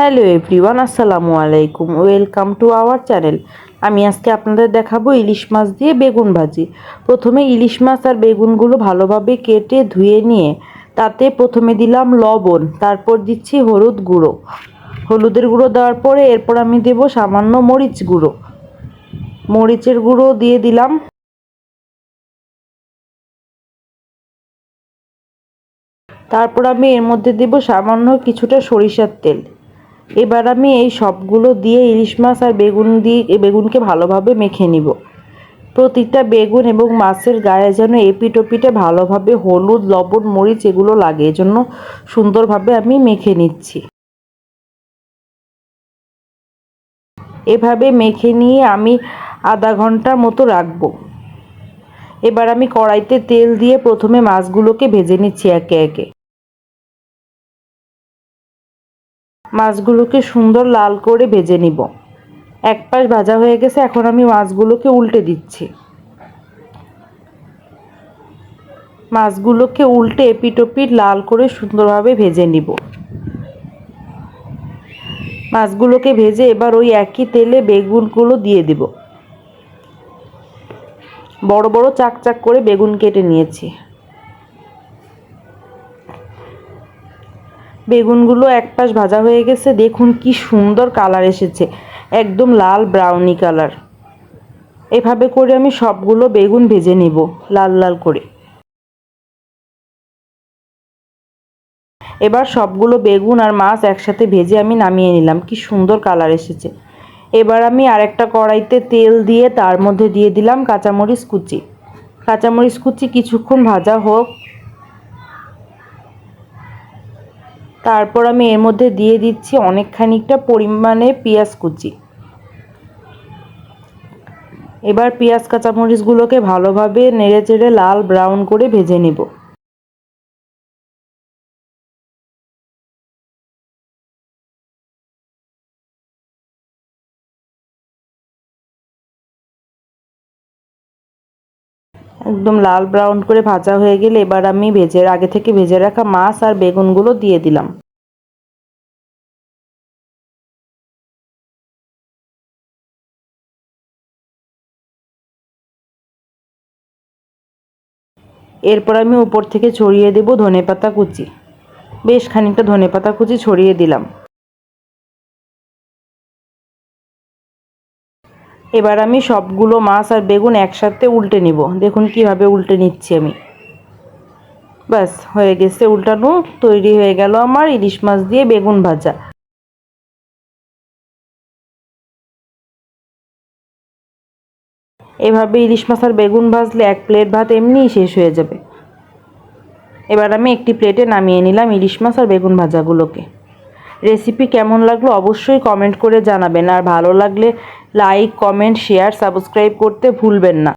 Hello everyone, আসসালামু আলাইকুম। Welcome to our channel. আমি আজকে আপনাদের দেখাবো ইলিশ মাছ দিয়ে বেগুন ভাজি। প্রথমে ইলিশ মাছ আর বেগুনগুলো ভালোভাবে কেটে ধুয়ে নিয়ে তাতে প্রথমে দিলাম লবণ, তারপর দিচ্ছি হলুদ গুঁড়ো। হলুদের গুঁড়ো দেওয়ার পরে এরপর আমি দেব সামান্য মরিচ গুঁড়ো। মরিচের গুঁড়ো দিয়ে দিলাম। তারপর আমি এর মধ্যে দেব সামান্য কিছুটা সরিষার তেল। এবার আমি এই সবগুলো দিয়ে ইলিশ মাছ আর বেগুন দিয়ে বেগুনকে ভালোভাবে মেখে নিব। প্রতিটা বেগুন এবং মাছের গায়ে যেন এপিটোপিটে ভালোভাবে হলুদ, লবণ, মরিচ এগুলো লাগে, এজন্য সুন্দরভাবে আমি মেখে নিচ্ছি। এভাবে মেখে নিয়ে আমি আধা ঘণ্টার মতো রাখব। এবার আমি কড়াইতে তেল দিয়ে প্রথমে মাছগুলোকে ভেজে নিচ্ছি একে একে। মাছগুলোকে সুন্দর লাল করে ভেজে নিব। এক পাশ ভাজা হয়ে গেছে, এখন আমি মাছগুলোকে উল্টে দিচ্ছি। মাছগুলোকে উল্টে এপিটোপিট লাল করে সুন্দরভাবে ভেজে নিব। মাছগুলোকে ভেজে এবার ওই একই তেলে বেগুনগুলো দিয়ে দিব। বড় বড় চাক চাক করে বেগুন কেটে নিয়েছি। বেগুনগুলো এক পাশ ভাজা হয়ে গেছে, দেখুন কি সুন্দর কালার এসেছে, একদম লাল ব্রাউনি কালার এভাবে করে আমি সবগুলো বেগুন ভেজে নিব, লাল লাল করে। এবার সবগুলো বেগুন আর মাছ একসাথে ভেজে আমি নামিয়ে নিলাম, কি সুন্দর কালার এসেছে। এবার আমি আরেকটা কড়াইতে তেল দিয়ে তার মধ্যে দিয়ে দিলাম কাঁচামরিচ কুচি। কাঁচামরিচ কুচি কিছুক্ষণ ভাজা হোক তারপর আমি এর মধ্যে দিয়ে দিচ্ছি অনেকখানিকটা পরিমাণে পেঁয়াজ কুচি। এবার পেঁয়াজ, কাঁচামরিচগুলোকে ভালোভাবে নেড়ে চেড়ে লাল ব্রাউন করে ভেজে নেব। একদম লাল ব্রাউন করে ভাজা হয়ে গেলে এবার আমি ভেজে, আগে থেকে ভেজে রাখা মাছ আর বেগুনগুলো দিয়ে দিলাম। এরপর আমি উপর থেকে ছড়িয়ে দেব ধনেপাতা কুচি। বেশ খানিকটা ধনেপাতা কুচি ছড়িয়ে দিলাম। এবার আমি সবগুলো মাছ আর বেগুন একসাথে উল্টে নিব। দেখুন কীভাবে উল্টে নিচ্ছি আমি। ব্যাস, হয়ে গেছে উল্টানো, তৈরি হয়ে গেল আমার ইলিশ মাছ দিয়ে বেগুন ভাজা। এভাবে ইলিশ মাছ আর বেগুন ভাজলে এক প্লেট ভাত এমনিই শেষ হয়ে যাবে। এবার আমি একটি প্লেটে নামিয়ে নিলাম ইলিশ মাছ আর বেগুন ভাজাগুলোকে। রেসিপি কেমন লাগল অবশ্যই কমেন্ট করে জানাবেন। আর ভালো লাগলে লাইক কমেন্ট শেয়ার সাবস্ক্রাইব করতে ভুলবেন না।